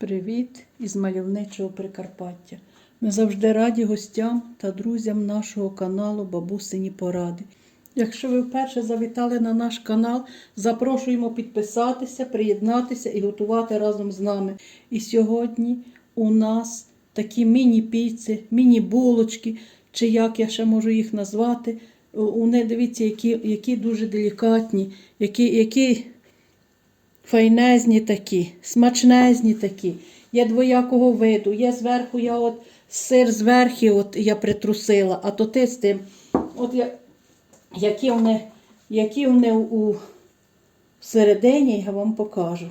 Привіт із мальовничого Прикарпаття. Ми завжди раді гостям та друзям нашого каналу Бабусині Поради. Якщо ви вперше завітали на наш канал, запрошуємо підписатися, приєднатися і готувати разом з нами. І сьогодні у нас такі міні-піци, міні-булочки, чи як я ще можу їх назвати. Вони, дивіться, які, які дуже делікатні, які, які файнезні такі, смачнезні такі. Є двоякого виду. Є зверху, я от сир зверху от я притрусила, а то ти з тим. От я, які вони, які вони у середині, я вам покажу.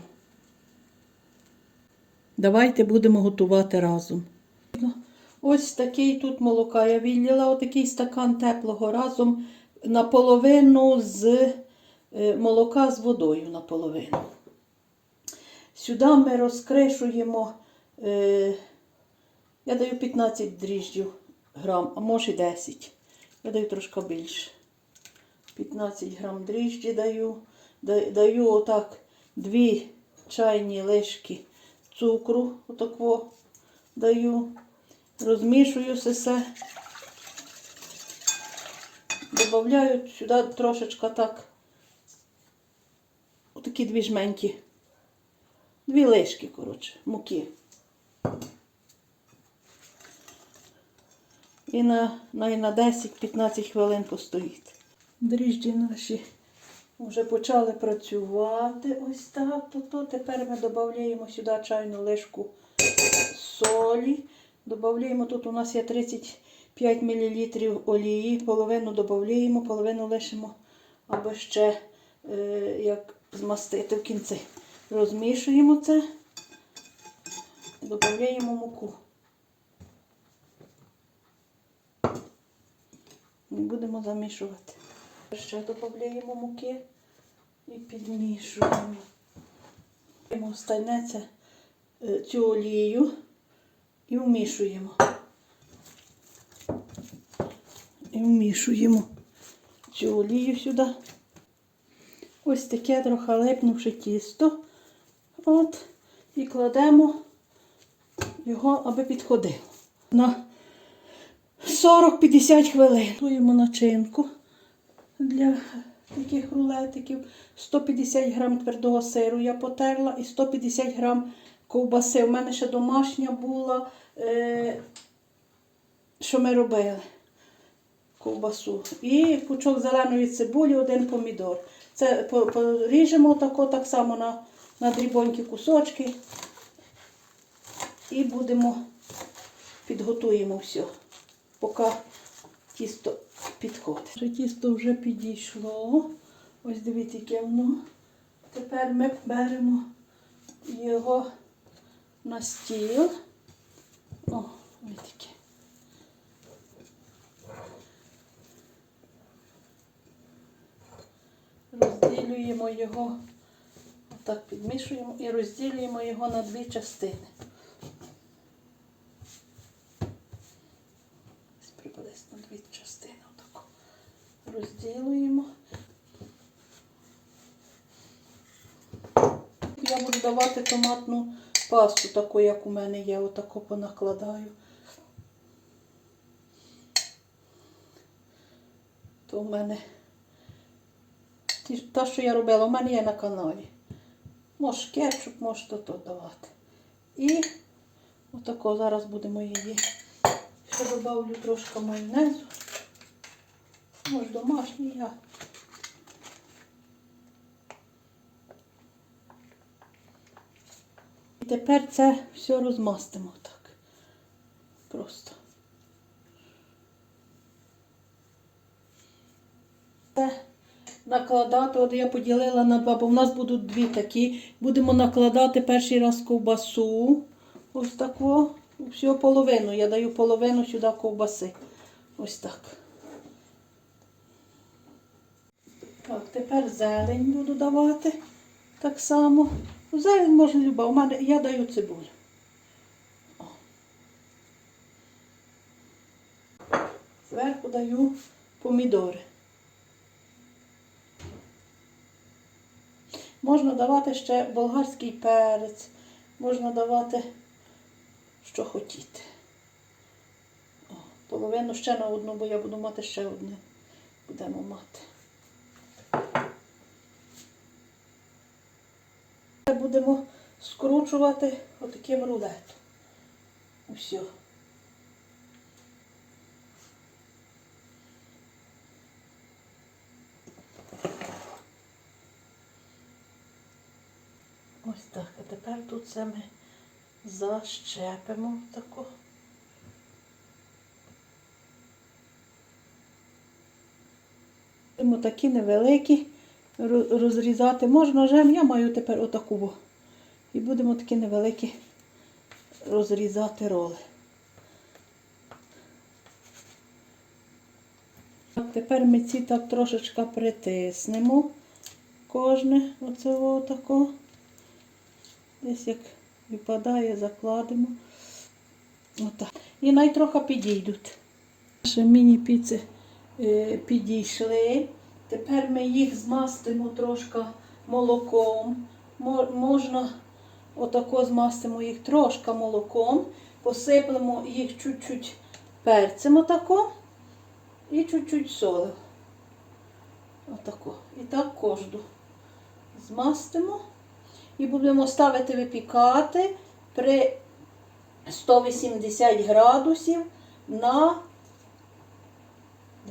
Давайте будемо готувати разом. Ось такий тут молока. Я відлила отакий стакан теплого разом наполовину з е, молока з водою наполовину. Сюди ми розкришуємо, е, я даю 15 дріжджів грам, а може і 10. Я даю трошки більше. 15 грам дріжджі даю. Даю отак 2 чайні лишки цукру, отакво даю. Розмішую все все. Добавляю сюди трошечки так. Отакі дві жменьки. Дві лишки, коротше, муки. І на, на, на 10-15 хвилин постоїть. Дріжджі наші вже почали працювати. Ось так. То. Тепер ми додаємо сюди чайну лишку солі. Додаємо, тут у нас є 35 мл олії, половину додаємо, половину лишимо, аби ще е, як змастити в кінці. Розмішуємо це, додаємо муку. І будемо замішувати. Ще додаємо муки і підмішуємо. Стайнеться е, цю олію і вмішуємо. І вмішуємо цю олію сюди. Ось таке трохи липнувши тісто. От, і кладемо його, аби підходило. На 40-50 хвилин. Готуємо начинку для таких рулетиків. 150 грам твердого сиру я потерла і 150 грам ковбаси. У мене ще домашня була, е, що ми робили. Ковбасу. І пучок зеленої цибулі, один помідор. Це поріжемо тако, так само на, на дрібонькі кусочки. І будемо підготуємо все, поки тісто підходить. Тісто вже підійшло. Ось дивіться, яке воно. Тепер ми беремо його на стіл. О, таке. Розділюємо його, отак підмішуємо і розділюємо його на дві частини. Приблизно дві частини. Отако. Розділуємо. Я буду давати томатну пасту, таку, як у мене є, отако понакладаю. То в мене та, що я робила, у мене є на каналі. Може кетчуп, може то то давати. І отако зараз будемо її. Ще додавлю трошки майонезу. Може домашній я. І тепер це все розмастимо так. Просто. Це накладати, от я поділила на два, бо в нас будуть дві такі. Будемо накладати перший раз ковбасу. Ось таку. Всього половину. Я даю половину сюди ковбаси. Ось так. Так, тепер зелень буду давати. Так само. Зелень можна люба. У мене я даю цибулю. Зверху даю помідори. Можна давати ще болгарський перець, можна давати, що хотіти. О, половину ще на одну, бо я буду мати ще одне. Будемо мати. Будемо скручувати отаким рулетом. Усьо. Ось так. А тепер тут це ми защепимо тако. Будемо такі невеликі розрізати. Можна ножем, я маю тепер отаку. І будемо такі невеликі розрізати роли. Тепер ми ці так трошечки притиснемо. Кожне оце отако. Десь як випадає, закладемо. Отак. І най трохи підійдуть. Наші міні-піци е, підійшли. Тепер ми їх змастимо трошки молоком. Можна отако змастимо їх трошки молоком, посиплемо їх чуть-чуть перцем отако і чуть-чуть солив. Отако. І так кожну змастимо. І будемо ставити випікати при 180 градусів на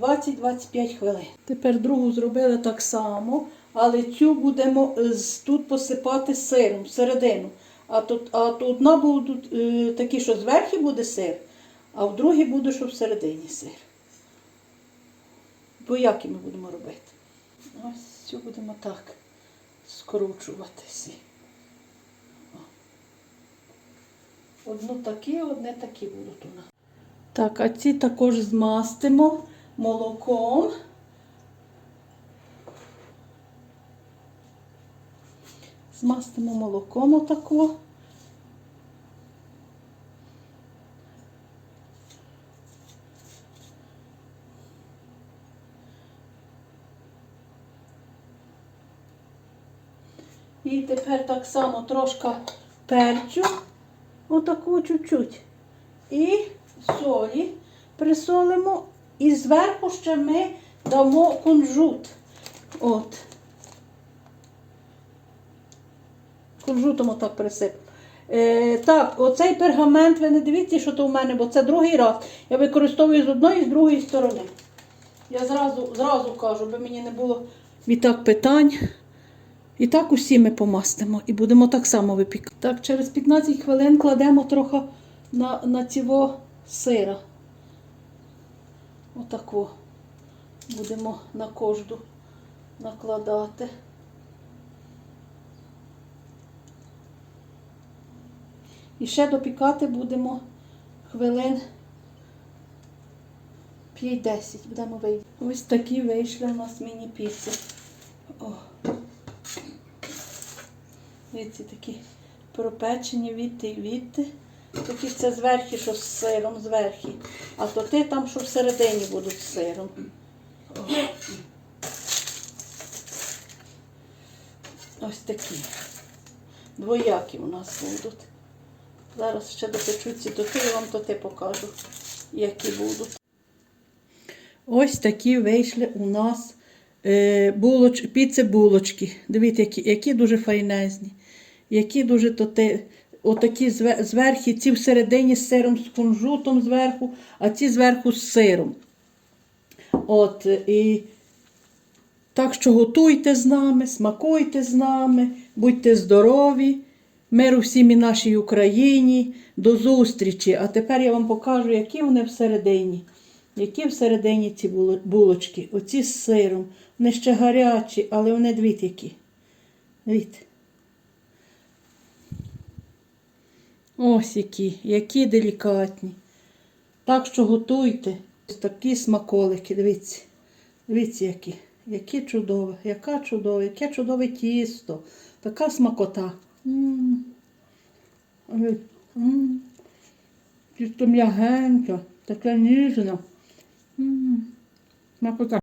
20-25 хвилин. Тепер другу зробили так само, але цю будемо е, тут посипати сиром всередину. А тут, а тут одна будуть е, такі, що зверху буде сир, а в другій буде, що всередині сир. Двоякі ми будемо робити. Ось цю будемо так скручувати всі. О. Одну такі, одне такі будуть у нас. Так, а ці також змастимо молоком. Змастимо молоком отако. І тепер так само трошки перцю, отаку чуть-чуть. І солі присолимо. І зверху ще ми дамо кунжут. От. Кунжутом отак присипемо. Е, так, оцей пергамент, ви не дивіться, що то у мене, бо це другий раз. Я використовую з одної і з другої сторони. Я зразу, зразу кажу, би мені не було відтак питань. І так усі ми помастимо і будемо так само випікати. Так, через 15 хвилин кладемо трохи на, на цього сира. Отако будемо на кожну накладати. І ще допікати будемо хвилин 5-10. Будемо вийти. Ось такі вийшли у нас міні-піци. Дивіться, такі пропечені відти і відти. Такі це зверху, що з сиром зверху. А то ти там, що всередині будуть з сиром. Ось такі. Двоякі у нас будуть. Зараз ще допечуться до я вам то те покажу, які будуть. Ось такі вийшли у нас булоч, піци булочки. Дивіться, які, які дуже файнезні. Які дуже то те, отакі зве- зверху, ці всередині з сиром, з кунжутом зверху, а ці зверху з сиром. От, і так що готуйте з нами, смакуйте з нами, будьте здорові, миру всім і нашій Україні. До зустрічі. А тепер я вам покажу, які вони всередині. Які всередині ці булочки. Оці з сиром. Вони ще гарячі, але вони дивіться які. Дивіться. Ось які, які делікатні. Так що готуйте. Ось такі смаколики, дивіться. Дивіться, які. Які чудові, яка чудова, яке чудове тісто. Така смакота. М. Ой, м. Тісто м'ягеньке, таке ніжне. Смакота.